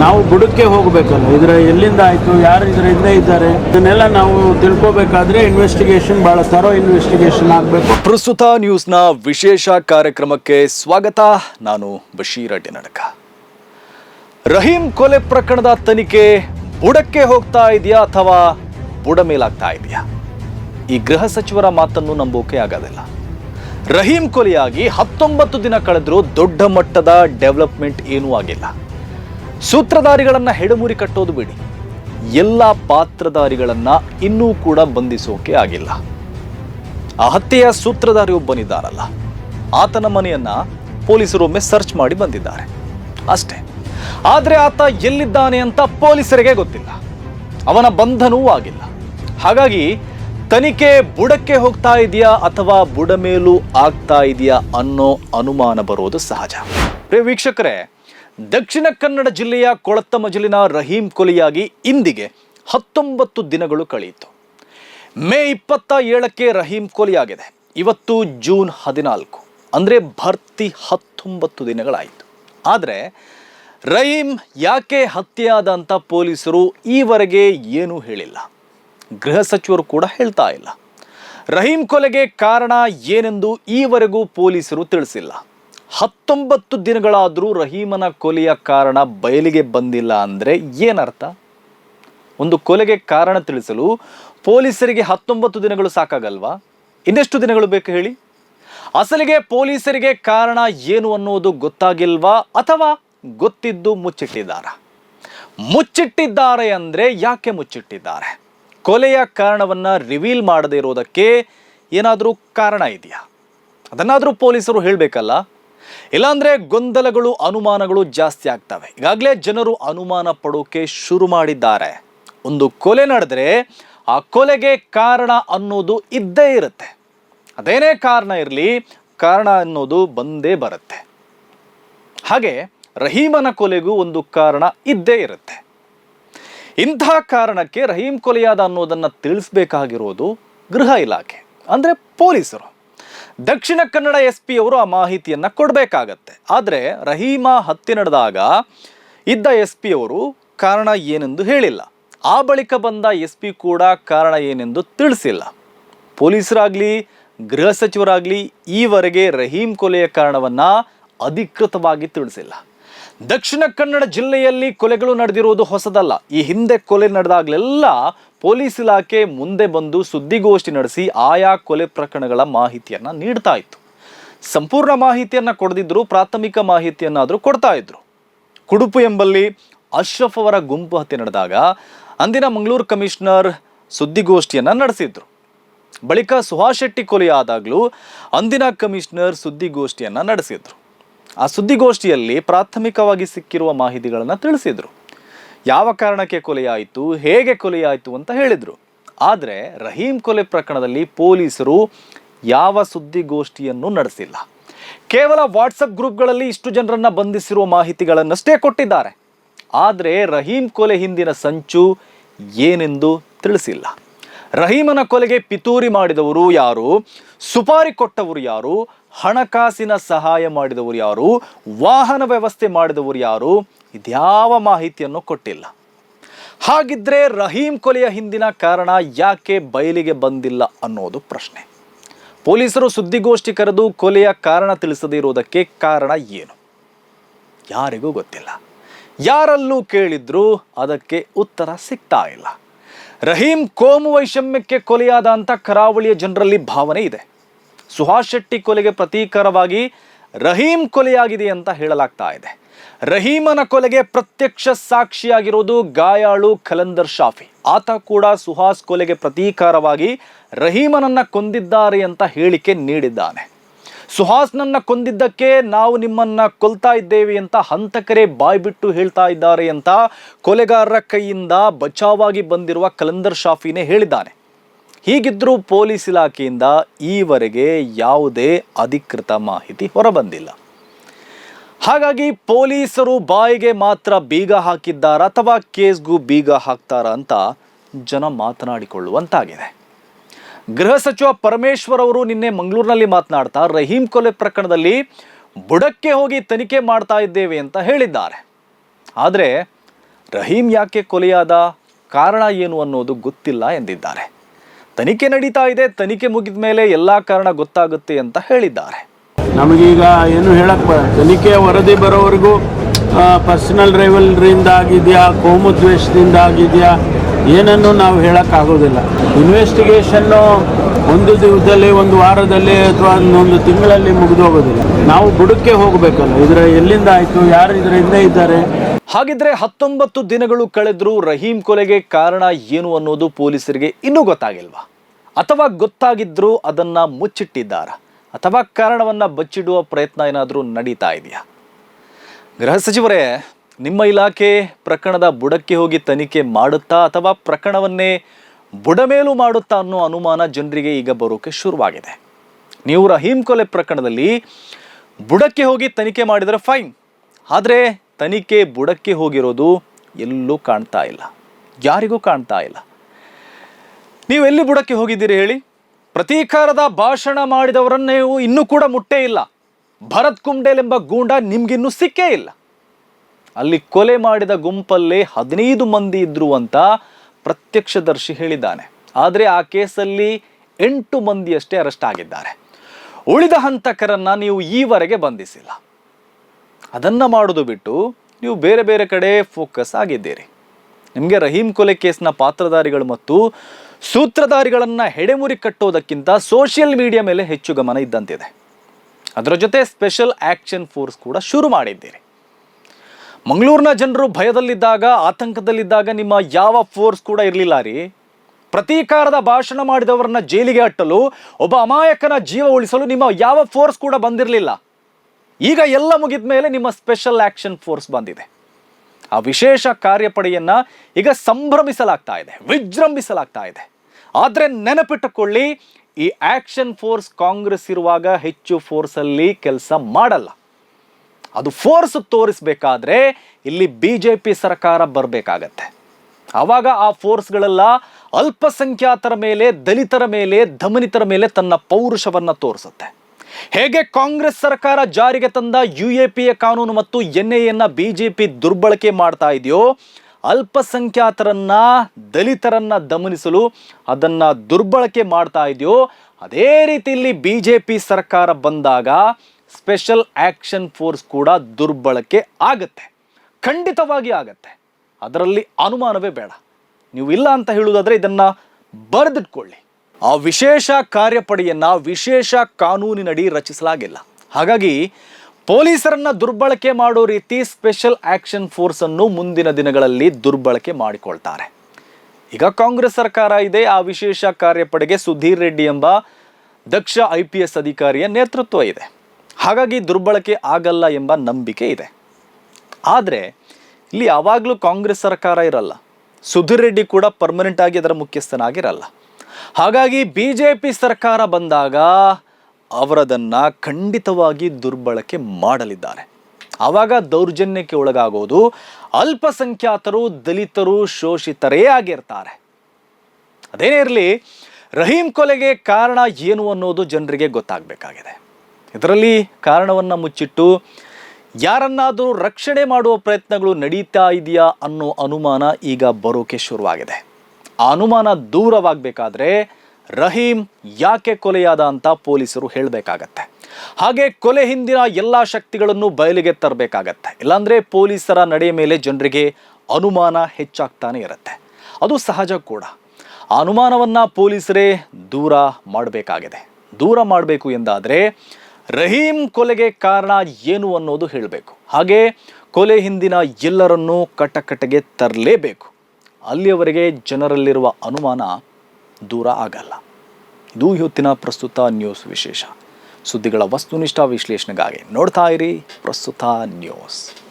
ನಾವು ಬುಡಕ್ಕೆ ಹೋಗಬೇಕಲ್ಲ. ಇದರ ಎಲ್ಲಿಂದ ಆಯಿತು? ಯಾರು ಇದರ ಹಿಂದೆ ಇದ್ದಾರೆ? ಇದನ್ನೆಲ್ಲ ನಾವು ತಿಳ್ಕೋಬೇಕಾದ್ರೆ ಇನ್ವೆಸ್ಟಿಗೇಷನ್ ಬಹಳ ತರೋ ಇನ್ವೆಸ್ಟಿಗೇಷನ್ ಆಗಬೇಕು. ಪ್ರಸ್ತುತ ನ್ಯೂಸ್ನ ವಿಶೇಷ ಕಾರ್ಯಕ್ರಮಕ್ಕೆ ಸ್ವಾಗತ. ನಾನು ಬಶೀರ್ ಅಡ್ಡಿ ನಡಕ ರಹೀಂ ಕೊಲೆ ಪ್ರಕರಣದ ತನಿಖೆ ಬುಡಕ್ಕೆ ಹೋಗ್ತಾ ಇದೆಯಾ ಅಥವಾ ಬುಡ ಮೇಲಾಗ್ತಾ ಇದೆಯಾ? ಈ ಗೃಹ ಸಚಿವರ ಮಾತನ್ನು ನಂಬೋಕೆ ಆಗೋದಿಲ್ಲ ರಹೀಂ ಕೊಲೆಯಾಗಿ ಹತ್ತೊಂಬತ್ತು ದಿನ ಕಳೆದರೂ ದೊಡ್ಡ ಮಟ್ಟದ ಡೆವಲಪ್ಮೆಂಟ್ ಏನೂ ಆಗಿಲ್ಲ. ಸೂತ್ರಧಾರಿಗಳನ್ನ ಹೆಡಮುರಿ ಕಟ್ಟೋದು ಬಿಡಿ. ಎಲ್ಲ ಪಾತ್ರಧಾರಿಗಳನ್ನು ಇನ್ನೂ ಕೂಡ ಬಂಧಿಸೋಕೆ ಆಗಿಲ್ಲ. ಆ ಹತ್ಯೆಯ ಸೂತ್ರಧಾರಿ ಒಬ್ಬನಿದ್ದಾನಲ್ಲ ಆತನ ಮನೆಯನ್ನ ಪೊಲೀಸರು ಒಮ್ಮೆ ಸರ್ಚ್ ಮಾಡಿ ಬಂದಿದ್ದಾರೆ. ಅಷ್ಟೇ. ಆದರೆ ಆತ ಎಲ್ಲಿದ್ದಾನೆ ಅಂತ ಪೊಲೀಸರಿಗೆ ಗೊತ್ತಿಲ್ಲ. ಅವನ ಬಂಧನವೂ ಆಗಿಲ್ಲ. ಹಾಗಾಗಿ ತನಿಖೆ ಬುಡಕ್ಕೆ ಹೋಗ್ತಾ ಇದೆಯಾ ಅಥವಾ ಬುಡ ಮೇಲೂ ಆಗ್ತಾ ಇದೆಯಾ ಅನ್ನೋ ಅನುಮಾನ ಬರೋದು ಸಹಜ. ವೀಕ್ಷಕರೇ ದಕ್ಷಿಣ ಕನ್ನಡ ಜಿಲ್ಲೆಯ ಕೊಳತ್ತ ಮಜಲಿನ ರಹೀಂ ಕೊಲೆಯಾಗಿ ಇಂದಿಗೆ ಹತ್ತೊಂಬತ್ತು ದಿನಗಳು ಕಳೆಯಿತು. ಮೇ ಇಪ್ಪತ್ತ ಏಳಕ್ಕೆ ರಹೀಂ ಕೊಲೆಯಾಗಿದೆ. ಇವತ್ತು ಜೂನ್ ಹದಿನಾಲ್ಕು, ಅಂದರೆ ಭರ್ತಿ ಹತ್ತೊಂಬತ್ತು ದಿನಗಳಾಯಿತು. ಆದರೆ ರಹೀಂ ಯಾಕೆ ಹತ್ಯೆಯಾದ ಅಂತ ಪೊಲೀಸರು ಈವರೆಗೆ ಏನೂ ಹೇಳಿಲ್ಲ. ಗೃಹ ಸಚಿವರು ಕೂಡ ಹೇಳ್ತಾ ಇಲ್ಲ. ರಹೀಂ ಕೊಲೆಗೆ ಕಾರಣ ಏನೆಂದು ಈವರೆಗೂ ಪೊಲೀಸರು ತಿಳಿಸಿಲ್ಲ. ಹತ್ತೊಂಬತ್ತು ದಿನಗಳಾದರೂ ರಹೀಮನ ಕೊಲೆಯ ಕಾರಣ ಬಯಲಿಗೆ ಬಂದಿಲ್ಲ ಅಂದರೆ ಏನರ್ಥ? ಒಂದು ಕೊಲೆಗೆ ಕಾರಣ ತಿಳಿಸಲು ಪೊಲೀಸರಿಗೆ ಹತ್ತೊಂಬತ್ತು ದಿನಗಳು ಸಾಕಾಗಲ್ವಾ? ಇನ್ನೆಷ್ಟು ದಿನಗಳು ಬೇಕು ಹೇಳಿ? ಅಸಲಿಗೆ ಪೊಲೀಸರಿಗೆ ಕಾರಣ ಏನು ಅನ್ನೋದು ಗೊತ್ತಾಗಿಲ್ವಾ ಅಥವಾ ಗೊತ್ತಿದ್ದು ಮುಚ್ಚಿಟ್ಟಿದ್ದಾರ? ಮುಚ್ಚಿಟ್ಟಿದ್ದಾರೆ ಅಂದರೆ ಯಾಕೆ ಮುಚ್ಚಿಟ್ಟಿದ್ದಾರೆ? ಕೊಲೆಯ ಕಾರಣವನ್ನು ರಿವೀಲ್ ಮಾಡದೇ ಇರೋದಕ್ಕೆ ಏನಾದರೂ ಕಾರಣ ಇದೆಯಾ? ಅದನ್ನಾದರೂ ಪೊಲೀಸರು ಹೇಳಬೇಕಲ್ಲ. ಇಲ್ಲಾಂದ್ರೆ ಗೊಂದಲಗಳು, ಅನುಮಾನಗಳು ಜಾಸ್ತಿ ಆಗ್ತವೆ. ಈಗಾಗಲೇ ಜನರು ಅನುಮಾನ ಪಡೋಕೆ ಶುರು ಮಾಡಿದ್ದಾರೆ. ಒಂದು ಕೊಲೆ ನಡೆದ್ರೆ ಆ ಕೊಲೆಗೆ ಕಾರಣ ಅನ್ನೋದು ಇದ್ದೇ ಇರುತ್ತೆ. ಅದೇನೇ ಕಾರಣ ಇರಲಿ, ಕಾರಣ ಅನ್ನೋದು ಬಂದೇ ಬರುತ್ತೆ. ಹಾಗೆ ರಹೀಮನ ಕೊಲೆಗೂ ಒಂದು ಕಾರಣ ಇದ್ದೇ ಇರುತ್ತೆ. ಇಂಥ ಕಾರಣಕ್ಕೆ ರಹೀಂ ಕೊಲೆಯಾದ ಅನ್ನೋದನ್ನು ತಿಳಿಸ್ಬೇಕಾಗಿರೋದು ಗೃಹ ಇಲಾಖೆ, ಅಂದರೆ ಪೊಲೀಸರು. ದಕ್ಷಿಣ ಕನ್ನಡ ಎಸ್ ಪಿ ಅವರು ಆ ಮಾಹಿತಿಯನ್ನು ಕೊಡಬೇಕಾಗತ್ತೆ. ಆದರೆ ರಹೀಮ ಹತ್ಯೆ ನಡೆದಾಗ ಇದ್ದ ಎಸ್ ಪಿ ಅವರು ಕಾರಣ ಏನೆಂದು ಹೇಳಿಲ್ಲ. ಆ ಬಳಿಕ ಬಂದ ಎಸ್ ಪಿ ಕೂಡ ಕಾರಣ ಏನೆಂದು ತಿಳಿಸಿಲ್ಲ. ಪೊಲೀಸರಾಗಲಿ, ಗೃಹ ಸಚಿವರಾಗಲಿ ಈವರೆಗೆ ರಹೀಂ ಕೊಲೆಯ ಕಾರಣವನ್ನು ಅಧಿಕೃತವಾಗಿ ತಿಳಿಸಿಲ್ಲ. ದಕ್ಷಿಣ ಕನ್ನಡ ಜಿಲ್ಲೆಯಲ್ಲಿ ಕೊಲೆಗಳು ನಡೆದಿರುವುದು ಹೊಸದಲ್ಲ. ಈ ಹಿಂದೆ ಕೊಲೆ ನಡೆದಾಗಲೆಲ್ಲ ಪೊಲೀಸ್ ಇಲಾಖೆ ಮುಂದೆ ಬಂದು ಸುದ್ದಿಗೋಷ್ಠಿ ನಡೆಸಿ ಆಯಾ ಕೊಲೆ ಪ್ರಕರಣಗಳ ಮಾಹಿತಿಯನ್ನು ನೀಡ್ತಾ ಇತ್ತು. ಸಂಪೂರ್ಣ ಮಾಹಿತಿಯನ್ನು ಕೊಡದಿದ್ರು, ಪ್ರಾಥಮಿಕ ಮಾಹಿತಿಯನ್ನಾದರೂ ಕೊಡ್ತಾ ಇದ್ರು. ಕುಡುಪು ಎಂಬಲ್ಲಿ ಅಶ್ರಫ್ ಅವರ ಗುಂಪು ಹತ್ಯೆ ನಡೆದಾಗ ಅಂದಿನ ಮಂಗಳೂರು ಕಮಿಷನರ್ ಸುದ್ದಿಗೋಷ್ಠಿಯನ್ನು ನಡೆಸಿದ್ರು. ಬಳಿಕ ಸುಹಾಶೆಟ್ಟಿ ಕೊಲೆಯಾದಾಗಲೂ ಅಂದಿನ ಕಮಿಷನರ್ ಸುದ್ದಿಗೋಷ್ಠಿಯನ್ನು ನಡೆಸಿದ್ರು. ಆ ಸುದ್ದಿಗೋಷ್ಠಿಯಲ್ಲಿ ಪ್ರಾಥಮಿಕವಾಗಿ ಸಿಕ್ಕಿರುವ ಮಾಹಿತಿಗಳನ್ನು ತಿಳಿಸಿದರು. ಯಾವ ಕಾರಣಕ್ಕೆ ಕೊಲೆಯಾಯಿತು, ಹೇಗೆ ಕೊಲೆಯಾಯಿತು ಅಂತ ಹೇಳಿದರು. ಆದರೆ ರಹೀಂ ಕೊಲೆ ಪ್ರಕರಣದಲ್ಲಿ ಪೊಲೀಸರು ಯಾವ ಸುದ್ದಿಗೋಷ್ಠಿಯನ್ನು ನಡೆಸಿಲ್ಲ. ಕೇವಲ ವಾಟ್ಸಪ್ ಗ್ರೂಪ್ಗಳಲ್ಲಿ ಇಷ್ಟು ಜನರನ್ನು ಬಂಧಿಸಿರುವ ಮಾಹಿತಿಗಳನ್ನಷ್ಟೇ ಕೊಟ್ಟಿದ್ದಾರೆ. ಆದರೆ ರಹೀಂ ಕೊಲೆ ಹಿಂದಿನ ಸಂಚು ಏನೆಂದು ತಿಳಿಸಿಲ್ಲ. ರಹೀಮನ ಕೊಲೆಗೆ ಪಿತೂರಿ ಮಾಡಿದವರು ಯಾರು, ಸುಪಾರಿ ಕೊಟ್ಟವರು ಯಾರು ಹಣಕಾಸಿನ ಸಹಾಯ ಮಾಡಿದವರು ಯಾರು? ವಾಹನ ವ್ಯವಸ್ಥೆ ಮಾಡಿದವರು ಯಾರು? ಇದ್ಯಾವ ಮಾಹಿತಿಯನ್ನು ಕೊಟ್ಟಿಲ್ಲ. ಹಾಗಿದ್ರೆ ರಹೀಂ ಕೊಲೆಯ ಹಿಂದಿನ ಕಾರಣ ಯಾಕೆ ಬಯಲಿಗೆ ಬಂದಿಲ್ಲ ಅನ್ನೋದು ಪ್ರಶ್ನೆ. ಪೊಲೀಸರು ಸುದ್ದಿಗೋಷ್ಠಿ ಕರೆದು ಕೊಲೆಯ ಕಾರಣ ತಿಳಿಸದೇ ಇರುವುದಕ್ಕೆ ಕಾರಣ ಏನು? ಯಾರಿಗೂ ಗೊತ್ತಿಲ್ಲ. ಯಾರಲ್ಲೂ ಕೇಳಿದ್ರು ಅದಕ್ಕೆ ಉತ್ತರ ಸಿಗ್ತಾ ಇಲ್ಲ. ರಹೀಂ ಕೋಮು ವೈಷಮ್ಯಕ್ಕೆ ಕೊಲೆಯಾದ ಅಂತ ಕರಾವಳಿಯ ಜನರಲ್ಲಿ ಭಾವನೆ ಇದೆ. ಸುಹಾಸ್ ಶೆಟ್ಟಿ ಕೊಲೆಗೆ ಪ್ರತೀಕಾರವಾಗಿ ರಹೀಂ ಕೊಲೆಯಾಗಿದೆ ಅಂತ ಹೇಳಲಾಗ್ತಾ ಇದೆ. ರಹೀಮನ ಕೊಲೆಗೆ ಪ್ರತ್ಯಕ್ಷ ಸಾಕ್ಷಿಯಾಗಿರೋದು ಗಾಯಾಳು ಖಲಂದರ್ ಶಾಫಿ. ಆತ ಕೂಡ ಸುಹಾಸ್ ಕೊಲೆಗೆ ಪ್ರತೀಕಾರವಾಗಿ ರಹೀಮನನ್ನ ಕೊಂದಿದ್ದಾರೆ ಅಂತ ಹೇಳಿಕೆ ನೀಡಿದ್ದಾನೆ. ಸುಹಾಸ್ನನ್ನ ಕೊಂದಿದ್ದಕ್ಕೆ ನಾವು ನಿಮ್ಮನ್ನ ಕೊಲ್ತಾ ಇದ್ದೇವೆ ಅಂತ ಹಂತಕರೇ ಬಾಯ್ಬಿಟ್ಟು ಹೇಳ್ತಾ ಇದ್ದಾರೆ ಅಂತ ಕೊಲೆಗಾರರ ಕೈಯಿಂದ ಬಚಾವಾಗಿ ಬಂದಿರುವ ಕಲಂದರ್ ಶಾಫಿನೇ ಹೇಳಿದ್ದಾನೆ. ಹೀಗಿದ್ರೂ ಪೊಲೀಸ್ ಇಲಾಖೆಯಿಂದ ಈವರೆಗೆ ಯಾವುದೇ ಅಧಿಕೃತ ಮಾಹಿತಿ ಹೊರಬಂದಿಲ್ಲ. ಹಾಗಾಗಿ ಪೊಲೀಸರು ಬಾಯಿಗೆ ಮಾತ್ರ ಬೀಗ ಹಾಕಿದ್ದಾರಾ ಅಥವಾ ಕೇಸ್ಗೂ ಬೀಗ ಹಾಕ್ತಾರಾ ಅಂತ ಜನ ಮಾತನಾಡಿಕೊಳ್ಳುವಂತಾಗಿದೆ. ಗೃಹ ಸಚಿವ ಪರಮೇಶ್ವರ್ ಅವರು ನಿನ್ನೆ ಮಂಗಳೂರಿನಲ್ಲಿ ಮಾತನಾಡ್ತಾ ರಹೀಂ ಕೊಲೆ ಪ್ರಕರಣದಲ್ಲಿ ಬುಡಕ್ಕೆ ಹೋಗಿ ತನಿಖೆ ಮಾಡ್ತಾ ಇದ್ದೇವೆ ಅಂತ ಹೇಳಿದ್ದಾರೆ. ಆದರೆ ರಹೀಂ ಯಾಕೆ ಕೊಲೆಯಾದ ಕಾರಣ ಏನು ಅನ್ನೋದು ಗೊತ್ತಿಲ್ಲ ಎಂದಿದ್ದಾರೆ. ತನಿಖೆ ನಡೀತಾ ಇದೆ, ತನಿಖೆ ಮುಗಿದ ಮೇಲೆ ಎಲ್ಲ ಕಾರಣ ಗೊತ್ತಾಗುತ್ತೆ ಅಂತ ಹೇಳಿದ್ದಾರೆ. ನಮಗೀಗ ಏನು ಹೇಳಕ್ ತನಿಖೆ ವರದಿ ಬರೋವರೆಗೂ ಪರ್ಸನಲ್ ರೈವಲ್ರಿಯಿಂದ ಆಗಿದೆಯಾ ಕೋಮು ದ್ವೇಷದಿಂದ ಆಗಿದೆಯಾ ಏನನ್ನು ನಾವು ಹೇಳೋಕ್ಕಾಗೋದಿಲ್ಲ ಇನ್ವೆಸ್ಟಿಗೇಷನ್ನು ಒಂದು ದಿವಸದಲ್ಲಿ, ಒಂದು ವಾರದಲ್ಲಿ ಅಥವಾ ಒಂದು ತಿಂಗಳಲ್ಲಿ ಮುಗಿದೋಗೋದಿಲ್ಲ ನಾವು ಬುಡಕ್ಕೆ ಹೋಗಬೇಕಲ್ಲ, ಇದರ ಎಲ್ಲಿಂದ ಆಯಿತು, ಯಾರು ಇದರ ಹಿಂದೆ ಇದ್ದಾರೆ ಹಾಗಿದ್ರೆ ಹತ್ತೊಂಬತ್ತು ದಿನಗಳು ಕಳೆದ್ರೂ ರಹೀಂ ಕೊಲೆಗೆ ಕಾರಣ ಏನು ಅನ್ನೋದು ಪೊಲೀಸರಿಗೆ ಇನ್ನೂ ಗೊತ್ತಾಗಿಲ್ವಾ? ಅಥವಾ ಗೊತ್ತಾಗಿದ್ರೂ ಅದನ್ನ ಮುಚ್ಚಿಟ್ಟಿದ್ದಾರ? ಅಥವಾ ಕಾರಣವನ್ನ ಬಚ್ಚಿಡುವ ಪ್ರಯತ್ನ ಏನಾದರೂ ನಡೀತಾ ಇದೆಯಾ? ಗೃಹ ಸಚಿವರೇ, ನಿಮ್ಮ ಇಲಾಖೆ ಪ್ರಕರಣದ ಬುಡಕ್ಕೆ ಹೋಗಿ ತನಿಖೆ ಮಾಡುತ್ತಾ ಅಥವಾ ಪ್ರಕರಣವನ್ನೇ ಬುಡಮೇಲು ಮಾಡುತ್ತಾ ಅನ್ನೋ ಅನುಮಾನ ಜನರಿಗೆ ಈಗ ಬರೋಕೆ ಶುರುವಾಗಿದೆ. ನೀವು ರಹೀಂ ಕೊಲೆ ಪ್ರಕರಣದಲ್ಲಿ ಬುಡಕ್ಕೆ ಹೋಗಿ ತನಿಖೆ ಮಾಡಿದರೆ ಫೈನ್ ಆದರೆ ತನಿಖೆ ಬುಡಕ್ಕೆ ಹೋಗಿರೋದು ಎಲ್ಲೂ ಕಾಣ್ತಾ ಇಲ್ಲ. ಯಾರಿಗೂ ಕಾಣ್ತಾ ಇಲ್ಲ. ನೀವು ಎಲ್ಲಿ ಬುಡಕ್ಕೆ ಹೋಗಿದ್ದೀರಿ ಹೇಳಿ? ಪ್ರತೀಕಾರದ ಭಾಷಣ ಮಾಡಿದವರನ್ನ ನೀವು ಇನ್ನೂ ಕೂಡ ಮುಟ್ಟೇ ಇಲ್ಲ. ಭರತ್ ಕುಂಡೇಲ್ ಎಂಬ ಗೂಂಡ ನಿಮ್ಗಿನ್ನೂ ಸಿಕ್ಕೇ ಇಲ್ಲ. ಅಲ್ಲಿ ಕೊಲೆ ಮಾಡಿದ ಗುಂಪಲ್ಲಿ ಹದಿನೈದು ಮಂದಿ ಇದ್ರು ಅಂತ ಪ್ರತ್ಯಕ್ಷದರ್ಶಿ ಹೇಳಿದ್ದಾನೆ. ಆದರೆ ಆ ಕೇಸಲ್ಲಿ ಎಂಟು ಮಂದಿಯಷ್ಟೇ ಅರೆಸ್ಟ್ ಆಗಿದ್ದಾರೆ. ಉಳಿದ ಹಂತಕರನ್ನ ನೀವು ಈವರೆಗೆ ಬಂಧಿಸಿಲ್ಲ. ಅದನ್ನ ಮಾಡೋದು ಬಿಟ್ಟು ನೀವು ಬೇರೆ ಬೇರೆ ಕಡೆ ಫೋಕಸ್ ಆಗಿದ್ದೀರಿ. ನಿಮಗೆ ರಹೀಂ ಕೊಲೆ ಕೇಸ್ನ ಪಾತ್ರಧಾರಿಗಳು ಮತ್ತು ಸೂತ್ರಧಾರಿಗಳನ್ನು ಹೆಡೆಮುರಿ ಕಟ್ಟೋದಕ್ಕಿಂತ ಸೋಷಿಯಲ್ ಮೀಡಿಯಾ ಮೇಲೆ ಹೆಚ್ಚು ಗಮನ ಇದ್ದಂತಿದೆ. ಅದರ ಜೊತೆ ಸ್ಪೆಷಲ್ ಆ್ಯಕ್ಷನ್ ಫೋರ್ಸ್ ಕೂಡ ಶುರು ಮಾಡಿದ್ದೀರಿ. ಮಂಗಳೂರಿನ ಜನರು ಭಯದಲ್ಲಿದ್ದಾಗ, ಆತಂಕದಲ್ಲಿದ್ದಾಗ ನಿಮ್ಮ ಯಾವ ಫೋರ್ಸ್ ಕೂಡ ಇರಲಿಲ್ಲ ರೀ. ಪ್ರತೀಕಾರದ ಭಾಷಣ ಮಾಡಿದವರನ್ನ ಜೈಲಿಗೆ ಅಟ್ಟಲು, ಒಬ್ಬ ಅಮಾಯಕನ ಜೀವ ಉಳಿಸಲು ನಿಮ್ಮ ಯಾವ ಫೋರ್ಸ್ ಕೂಡ ಬಂದಿರಲಿಲ್ಲ. ಈಗ ಎಲ್ಲ ಮುಗಿದ ಮೇಲೆ ನಿಮ್ಮ ಸ್ಪೆಷಲ್ ಆಕ್ಷನ್ ಫೋರ್ಸ್ ಬಂದಿದೆ. ಆ ವಿಶೇಷ ಕಾರ್ಯಪಡೆಯನ್ನ ಈಗ ಸಂಭ್ರಮಿಸಲಾಗ್ತಾ ಇದೆ, ವಿಜೃಂಭಿಸಲಾಗ್ತಾ ಇದೆ. ಆದರೆ ನೆನಪಿಟ್ಟುಕೊಳ್ಳಿ, ಈ ಆಕ್ಷನ್ ಫೋರ್ಸ್ ಕಾಂಗ್ರೆಸ್ ಇರುವಾಗ ಹೆಚ್ಚು ಫೋರ್ಸಲ್ಲಿ ಕೆಲಸ ಮಾಡಲ್ಲ. ಅದು ಫೋರ್ಸ್ ತೋರಿಸಬೇಕಾದ್ರೆ ಇಲ್ಲಿ ಬಿ ಜೆ ಪಿ ಸರ್ಕಾರ ಬರಬೇಕಾಗತ್ತೆ. ಆವಾಗ ಆ ಫೋರ್ಸ್ಗಳೆಲ್ಲ ಅಲ್ಪಸಂಖ್ಯಾತರ ಮೇಲೆ, ದಲಿತರ ಮೇಲೆ, ದಮನಿತರ ಮೇಲೆ ತನ್ನ ಪೌರುಷವನ್ನು ತೋರಿಸುತ್ತೆ. ಹೇಗೆ ಕಾಂಗ್ರೆಸ್ ಸರ್ಕಾರ ಜಾರಿಗೆ ತಂದ ಯು ಎ ಪಿಯ ಕಾನೂನು ಮತ್ತು ಎನ್ ಎನ್ನ ಬಿ ಜೆ ಪಿ ದುರ್ಬಳಕೆ ಮಾಡ್ತಾ ಇದೆಯೋ, ಅಲ್ಪಸಂಖ್ಯಾತರನ್ನ, ದಲಿತರನ್ನ ದಮನಿಸಲು ಅದನ್ನ ದುರ್ಬಳಕೆ ಮಾಡ್ತಾ ಇದೆಯೋ, ಅದೇ ರೀತಿಯಲ್ಲಿ ಬಿ ಜೆ ಪಿ ಸರ್ಕಾರ ಬಂದಾಗ ಸ್ಪೆಷಲ್ ಆಕ್ಷನ್ ಫೋರ್ಸ್ ಕೂಡ ದುರ್ಬಳಕೆ ಆಗತ್ತೆ. ಖಂಡಿತವಾಗಿ ಆಗತ್ತೆ. ಅದರಲ್ಲಿ ಅನುಮಾನವೇ ಬೇಡ. ನೀವು ಇಲ್ಲ ಅಂತ ಹೇಳುವುದಾದರೆ ಇದನ್ನ ಬರೆದಿಟ್ಕೊಳ್ಳಿ. ಆ ವಿಶೇಷ ಕಾರ್ಯಪಡೆಯನ್ನು ವಿಶೇಷ ಕಾನೂನಿನಡಿ ರಚಿಸಲಾಗಿಲ್ಲ. ಹಾಗಾಗಿ ಪೊಲೀಸರನ್ನ ದುರ್ಬಳಕೆ ಮಾಡೋ ರೀತಿ ಸ್ಪೆಷಲ್ ಆಕ್ಷನ್ ಫೋರ್ಸ್ ಅನ್ನು ಮುಂದಿನ ದಿನಗಳಲ್ಲಿ ದುರ್ಬಳಕೆ ಮಾಡಿಕೊಳ್ತಾರೆ. ಈಗ ಕಾಂಗ್ರೆಸ್ ಸರ್ಕಾರ ಇದೆ, ಆ ವಿಶೇಷ ಕಾರ್ಯಪಡೆಗೆ ಸುಧೀರ್ ರೆಡ್ಡಿ ಎಂಬ ದಕ್ಷ ಐ ಪಿ ಎಸ್ ಅಧಿಕಾರಿಯ ನೇತೃತ್ವ ಇದೆ. ಹಾಗಾಗಿ ದುರ್ಬಳಕೆ ಆಗಲ್ಲ ಎಂಬ ನಂಬಿಕೆ ಇದೆ. ಆದರೆ ಇಲ್ಲಿ ಯಾವಾಗಲೂ ಕಾಂಗ್ರೆಸ್ ಸರ್ಕಾರ ಇರಲ್ಲ. ಸುಧೀರ್ ರೆಡ್ಡಿ ಕೂಡ ಪರ್ಮನೆಂಟ್ ಆಗಿ ಅದರ ಮುಖ್ಯಸ್ಥನಾಗಿರಲ್ಲ. ಹಾಗಾಗಿ ಬಿ ಜೆ ಪಿ ಸರ್ಕಾರ ಬಂದಾಗ ಅವರದನ್ನು ಖಂಡಿತವಾಗಿ ದುರ್ಬಳಕೆ ಮಾಡಲಿದ್ದಾರೆ. ಆವಾಗ ದೌರ್ಜನ್ಯಕ್ಕೆ ಒಳಗಾಗೋದು ಅಲ್ಪಸಂಖ್ಯಾತರು, ದಲಿತರು ಶೋಷಿತರೇ ಆಗಿರ್ತಾರೆ. ಅದೇನೇ ಇರಲಿ, ರಹೀಂ ಕೊಲೆಗೆ ಕಾರಣ ಏನು ಅನ್ನೋದು ಜನರಿಗೆ ಗೊತ್ತಾಗಬೇಕಾಗಿದೆ. ಇದರಲ್ಲಿ ಕಾರಣವನ್ನು ಮುಚ್ಚಿಟ್ಟು ಯಾರನ್ನಾದರೂ ರಕ್ಷಣೆ ಮಾಡುವ ಪ್ರಯತ್ನಗಳು ನಡೀತಾ ಇದೆಯಾ ಅನ್ನೋ ಅನುಮಾನ ಈಗ ಬರೋಕೆ ಶುರುವಾಗಿದೆ. ಅನುಮಾನ ದೂರವಾಗಬೇಕಾದ್ರೆ ರಹೀಂ ಯಾಕೆ ಕೊಲೆಯಾದ ಅಂತ ಪೊಲೀಸರು ಹೇಳಬೇಕಾಗತ್ತೆ. ಹಾಗೆ ಕೊಲೆ ಹಿಂದಿನ ಎಲ್ಲ ಶಕ್ತಿಗಳನ್ನು ಬಯಲಿಗೆ ತರಬೇಕಾಗತ್ತೆ. ಇಲ್ಲಾಂದ್ರೆ ಪೊಲೀಸರ ನಡೆಯ ಮೇಲೆ ಜನರಿಗೆ ಅನುಮಾನ ಹೆಚ್ಚಾಗ್ತಾನೆ ಇರುತ್ತೆ. ಅದು ಸಹಜ ಕೂಡ. ಆ ಅನುಮಾನವನ್ನ ಪೊಲೀಸರೇ ದೂರ ಮಾಡಬೇಕಾಗಿದೆ. ದೂರ ಮಾಡಬೇಕು ಎಂದಾದರೆ ರಹೀಂ ಕೊಲೆಗೆ ಕಾರಣ ಏನು ಅನ್ನೋದು ಹೇಳಬೇಕು. ಹಾಗೆ ಕೊಲೆ ಹಿಂದಿನ ಎಲ್ಲರನ್ನೂ ಕಟಕಟಗೆ ತರಲೇಬೇಕು. ಅಲ್ಲಿಯವರೆಗೆ ಜನರಲ್ಲಿರುವ ಅನುಮಾನ ದೂರ ಆಗಲ್ಲ. ಇದು ಇವತ್ತಿನ ಪ್ರಸ್ತುತ ನ್ಯೂಸ್ ವಿಶೇಷ. ಸುದ್ದಿಗಳ ವಸ್ತುನಿಷ್ಠ ವಿಶ್ಲೇಷಣೆಗಾಗಿ ನೋಡ್ತಾ ಇರಿ ಪ್ರಸ್ತುತ ನ್ಯೂಸ್.